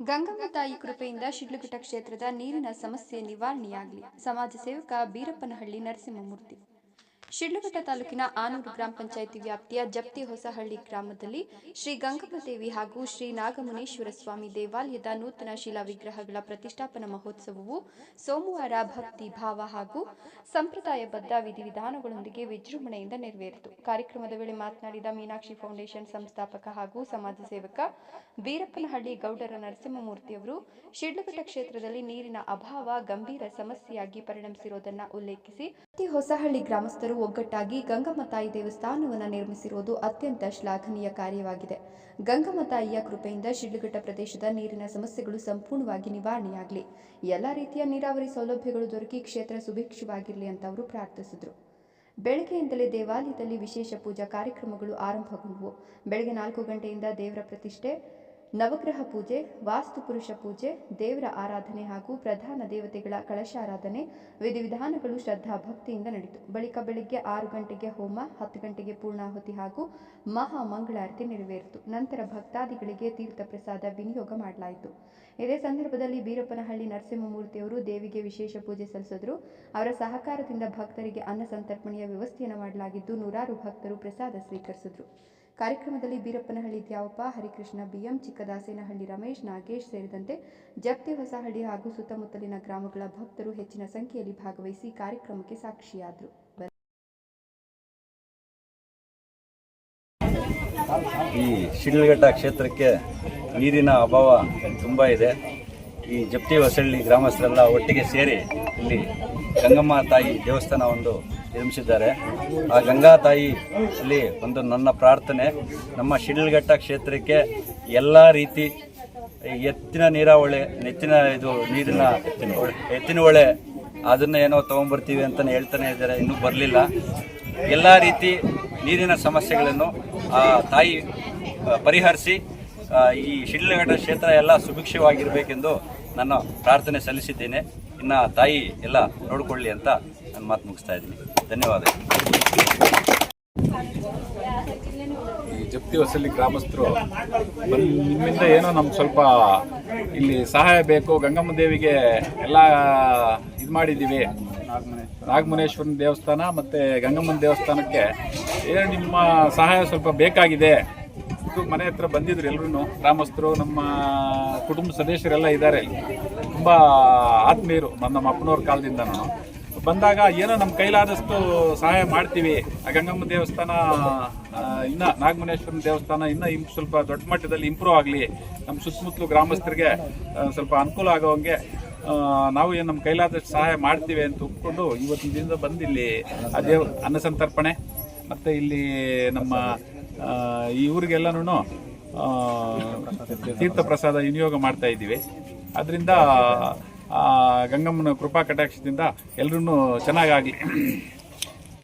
ಗಂಗಮ್ಮ ತಾಯಿ ಕೃಪೆಯಿಂದ ಶಿಡ್ಲಘಟ್ಟ ಕ್ಷೇತ್ರದ ನೀರಿನ ಸಮಸ್ಯೆ ನಿವಾರಣೆಯಾಗಲಿ. ಸಮಾಜ ಸೇವಕ ಬೀರಪ್ಪನಹಳ್ಳಿ ನರಸಿಂಹಮೂರ್ತಿ. ಶಿಡ್ಲಘಟ್ಟ ತಾಲೂಕಿನ ಆನೂರು ಗ್ರಾಮ ಪಂಚಾಯಿತಿ ವ್ಯಾಪ್ತಿಯ ಜಪ್ತಿ ಹೊಸಹಳ್ಳಿ ಗ್ರಾಮದಲ್ಲಿ ಶ್ರೀ ಗಂಗಮ್ಮದೇವಿ ಹಾಗೂ ಶ್ರೀ ನಾಗಮುನೇಶ್ವರ ಸ್ವಾಮಿ ದೇವಾಲಯದ ನೂತನ ಶಿಲಾ ವಿಗ್ರಹಗಳ ಪ್ರತಿಷ್ಠಾಪನಾ ಮಹೋತ್ಸವವು ಸೋಮವಾರ ಭಕ್ತಿ ಭಾವ ಹಾಗೂ ಸಂಪ್ರದಾಯಬದ್ಧ ವಿಧಿವಿಧಾನಗಳೊಂದಿಗೆ ವಿಜೃಂಭಣೆಯಿಂದ ನೆರವೇರಿತು. ಕಾರ್ಯಕ್ರಮದ ವೇಳೆ ಮಾತನಾಡಿದ ಮೀನಾಕ್ಷಿ ಫೌಂಡೇಶನ್ ಸಂಸ್ಥಾಪಕ ಹಾಗೂ ಸಮಾಜ ಸೇವಕ ವೀರಪ್ಪನಹಳ್ಳಿ ಗೌಡರ ನರಸಿಂಹಮೂರ್ತಿಯವರು ಶಿಡ್ಲಘಟ್ಟ ಕ್ಷೇತ್ರದಲ್ಲಿ ನೀರಿನ ಅಭಾವ ಗಂಭೀರ ಸಮಸ್ಯೆಯಾಗಿ ಪರಿಣಮಿಸಿರುವುದನ್ನು ಉಲ್ಲೇಖಿಸಿ ಪ್ರತಿ ಹೊಸಹಳ್ಳಿ ಗ್ರಾಮಸ್ಥರು ಒಗ್ಗಟ್ಟಾಗಿ ಗಂಗಮ್ಮ ತಾಯಿ ದೇವಸ್ಥಾನವನ್ನು ನಿರ್ಮಿಸಿರುವುದು ಅತ್ಯಂತ ಶ್ಲಾಘನೀಯ ಕಾರ್ಯವಾಗಿದೆ. ಗಂಗಮ್ಮ ತಾಯಿಯ ಕೃಪೆಯಿಂದ ಶಿಡ್ಲಘಟ್ಟ ಪ್ರದೇಶದ ನೀರಿನ ಸಮಸ್ಯೆಗಳು ಸಂಪೂರ್ಣವಾಗಿ ನಿವಾರಣೆಯಾಗಲಿ. ಎಲ್ಲ ರೀತಿಯ ನೀರಾವರಿ ಸೌಲಭ್ಯಗಳು ದೊರಕಿ ಕ್ಷೇತ್ರ ಸುಭಿಕ್ಷವಾಗಿರಲಿ ಅಂತ ಅವರು ಪ್ರಾರ್ಥಿಸಿದರು. ಬೆಳಗ್ಗೆಯಿಂದಲೇ ದೇವಾಲಯದಲ್ಲಿ ವಿಶೇಷ ಪೂಜಾ ಕಾರ್ಯಕ್ರಮಗಳು ಆರಂಭಗೊಂಡವು. ಬೆಳಗ್ಗೆ ನಾಲ್ಕು ಗಂಟೆಯಿಂದ ದೇವರ ಪ್ರತಿಷ್ಠೆ ನವಗ್ರಹ ಪೂಜೆ, ವಾಸ್ತು ಪುರುಷ ಪೂಜೆ, ದೇವರ ಆರಾಧನೆ ಹಾಗೂ ಪ್ರಧಾನ ದೇವತೆಗಳ ಕಳಶಾರಾಧನೆ ವಿಧಿವಿಧಾನಗಳು ಶ್ರದ್ಧಾ ಭಕ್ತಿಯಿಂದ ನಡೆಯಿತು. ಬಳಿಕ ಬೆಳಿಗ್ಗೆ ಆರು ಗಂಟೆಗೆ ಹೋಮ, ಹತ್ತು ಗಂಟೆಗೆ ಪೂರ್ಣಾಹುತಿ ಹಾಗೂ ಮಹಾ ಮಂಗಳಾರತಿ ನೆರವೇರಿತು. ನಂತರ ಭಕ್ತಾದಿಗಳಿಗೆ ತೀರ್ಥ ಪ್ರಸಾದ ವಿನಿಯೋಗ ಮಾಡಲಾಯಿತು. ಇದೇ ಸಂದರ್ಭದಲ್ಲಿ ಬೀರಪ್ಪನಹಳ್ಳಿ ನರಸಿಂಹಮೂರ್ತಿಯವರು ದೇವಿಗೆ ವಿಶೇಷ ಪೂಜೆ ಸಲ್ಲಿಸಿದರು. ಅವರ ಸಹಕಾರದಿಂದ ಭಕ್ತರಿಗೆ ಅನ್ನ ಸಂತರ್ಪಣೆಯ ವ್ಯವಸ್ಥೆಯನ್ನು ಮಾಡಲಾಗಿದ್ದು ನೂರಾರು ಭಕ್ತರು ಪ್ರಸಾದ ಸ್ವೀಕರಿಸಿದರು. ಕಾರ್ಯಕ್ರಮದಲ್ಲಿ ಬೀರಪ್ಪನಹಳ್ಳಿ ದ್ಯಾವಪ್ಪ, ಹರಿಕೃಷ್ಣ ಬಿಎಂ, ಚಿಕ್ಕದಾಸೇನಹಳ್ಳಿ ರಮೇಶ್, ನಾಗೇಶ್ ಸೇರಿದಂತೆ ಜಪ್ತಿ ಹೊಸಹಳ್ಳಿ ಹಾಗೂ ಸುತ್ತಮುತ್ತಲಿನ ಗ್ರಾಮಗಳ ಭಕ್ತರು ಹೆಚ್ಚಿನ ಸಂಖ್ಯೆಯಲ್ಲಿ ಭಾಗವಹಿಸಿ ಕಾರ್ಯಕ್ರಮಕ್ಕೆ ಸಾಕ್ಷಿಯಾದರು. ಈ ಶಿಡ್ಲಘಟ್ಟ ಕ್ಷೇತ್ರಕ್ಕೆ ನೀರಿನ ಅಭಾವ ತುಂಬ ಇದೆ. ಈ ಜಪ್ತಿ ಹೊಸಳ್ಳಿ ಗ್ರಾಮಸ್ಥರೆಲ್ಲ ಒಟ್ಟಿಗೆ ಸೇರಿ ಇಲ್ಲಿ ಗಂಗಮ್ಮ ತಾಯಿ ದೇವಸ್ಥಾನ ಒಂದು ನಿರ್ಮಿಸಿದ್ದಾರೆ. ಆ ಗಂಗಾ ತಾಯಿ ಅಲ್ಲಿ ಒಂದು ನನ್ನ ಪ್ರಾರ್ಥನೆ, ನಮ್ಮ ಶಿಡ್ಲಘಟ್ಟ ಕ್ಷೇತ್ರಕ್ಕೆ ಎಲ್ಲ ರೀತಿ ಎತ್ತಿನ ನೀರಾವಳಿ, ನೆಚ್ಚಿನ ಇದು ನೀರಿನ ಎತ್ತಿನ ಹೊಳೆ, ಅದನ್ನ ಏನೋ ತೊಗೊಂಬರ್ತೀವಿ ಅಂತಲೇ ಹೇಳ್ತಾನೆ ಇದ್ದಾರೆ, ಇನ್ನೂ ಬರಲಿಲ್ಲ. ಎಲ್ಲ ರೀತಿ ನೀರಿನ ಸಮಸ್ಯೆಗಳನ್ನು ಆ ತಾಯಿ ಪರಿಹರಿಸಿ ಈ ಶಿಡ್ಲಘಟ್ಟ ಕ್ಷೇತ್ರ ಎಲ್ಲ ಸುಭಿಕ್ಷವಾಗಿರಬೇಕೆಂದು ನಾನು ಪ್ರಾರ್ಥನೆ ಸಲ್ಲಿಸಿದ್ದೇನೆ. ಇನ್ನು ತಾಯಿ ಎಲ್ಲ ನೋಡಿಕೊಳ್ಳಿ ಅಂತ ನನ್ನ ಮಾತು ಮುಗಿಸ್ತಾ ಇದ್ದೀನಿ. ಧನ್ಯವಾದ ಈ ಜಪ್ತಿ ವಸಲಿ ಗ್ರಾಮಸ್ಥರು ನಿಮ್ಮಿಂದ ಏನೋ ನಮ್ಗೆ ಸ್ವಲ್ಪ ಇಲ್ಲಿ ಸಹಾಯ ಬೇಕು. ಗಂಗಮ್ಮ ದೇವಿಗೆ ಎಲ್ಲ ಇದು ಮಾಡಿದ್ದೀವಿ. ನಾಗಮನೇಶ್ವರನ ದೇವಸ್ಥಾನ ಮತ್ತು ಗಂಗಮ್ಮನ ದೇವಸ್ಥಾನಕ್ಕೆ ಏನೋ ನಿಮ್ಮ ಸಹಾಯ ಸ್ವಲ್ಪ ಬೇಕಾಗಿದೆ? ಮನೆ ಹತ್ರ ಬಂದಿದ್ರು ಎಲ್ಲರೂ ಗ್ರಾಮಸ್ಥರು, ನಮ್ಮ ಕುಟುಂಬ ಸದಸ್ಯರೆಲ್ಲ ಇದ್ದಾರೆ ತುಂಬ ಆತ್ಮೀಯರು, ನಮ್ಮ ಅಪ್ಪನವ್ರ ನಾನು ಬಂದಾಗ ಏನೋ ನಮ್ಮ ಕೈಲಾದಷ್ಟು ಸಹಾಯ ಮಾಡ್ತೀವಿ. ಆ ಗಂಗಮ್ಮ ದೇವಸ್ಥಾನ ಇನ್ನು ನಾಗಮುನೇಶ್ವರನ ದೇವಸ್ಥಾನ ಇನ್ನ ಇಂ, ಸ್ವಲ್ಪ ದೊಡ್ಡ ಮಟ್ಟದಲ್ಲಿ ಇಂಪ್ರೂವ್ ಆಗಲಿ. ನಮ್ಮ ಸುತ್ತಮುತ್ತಲು ಗ್ರಾಮಸ್ಥರಿಗೆ ಸ್ವಲ್ಪ ಅನುಕೂಲ ಆಗೋಂಗೆ ನಾವು ಏನು ನಮ್ಮ ಕೈಲಾದಷ್ಟು ಸಹಾಯ ಮಾಡ್ತೀವಿ ಅಂತ ಒಪ್ಕೊಂಡು ಇವತ್ತಿನ ದಿನದ ಬಂದಿಲ್ಲಿ. ಆ ಅನ್ನ ಸಂತರ್ಪಣೆ. ಮತ್ತು ಇಲ್ಲಿ ನಮ್ಮ ಈ ಊರಿಗೆಲ್ಲನೂ ತೀರ್ಥ ಪ್ರಸಾದ ವಿನಿಯೋಗ ಮಾಡ್ತಾ ಇದ್ದೀವಿ. ಅದರಿಂದ ಗಂಗಮ್ಮನ ಕೃಪಾ ಕಟಾಕ್ಷದಿಂದ ಎಲ್ಲರೂ ಚೆನ್ನಾಗಾಗಲಿ.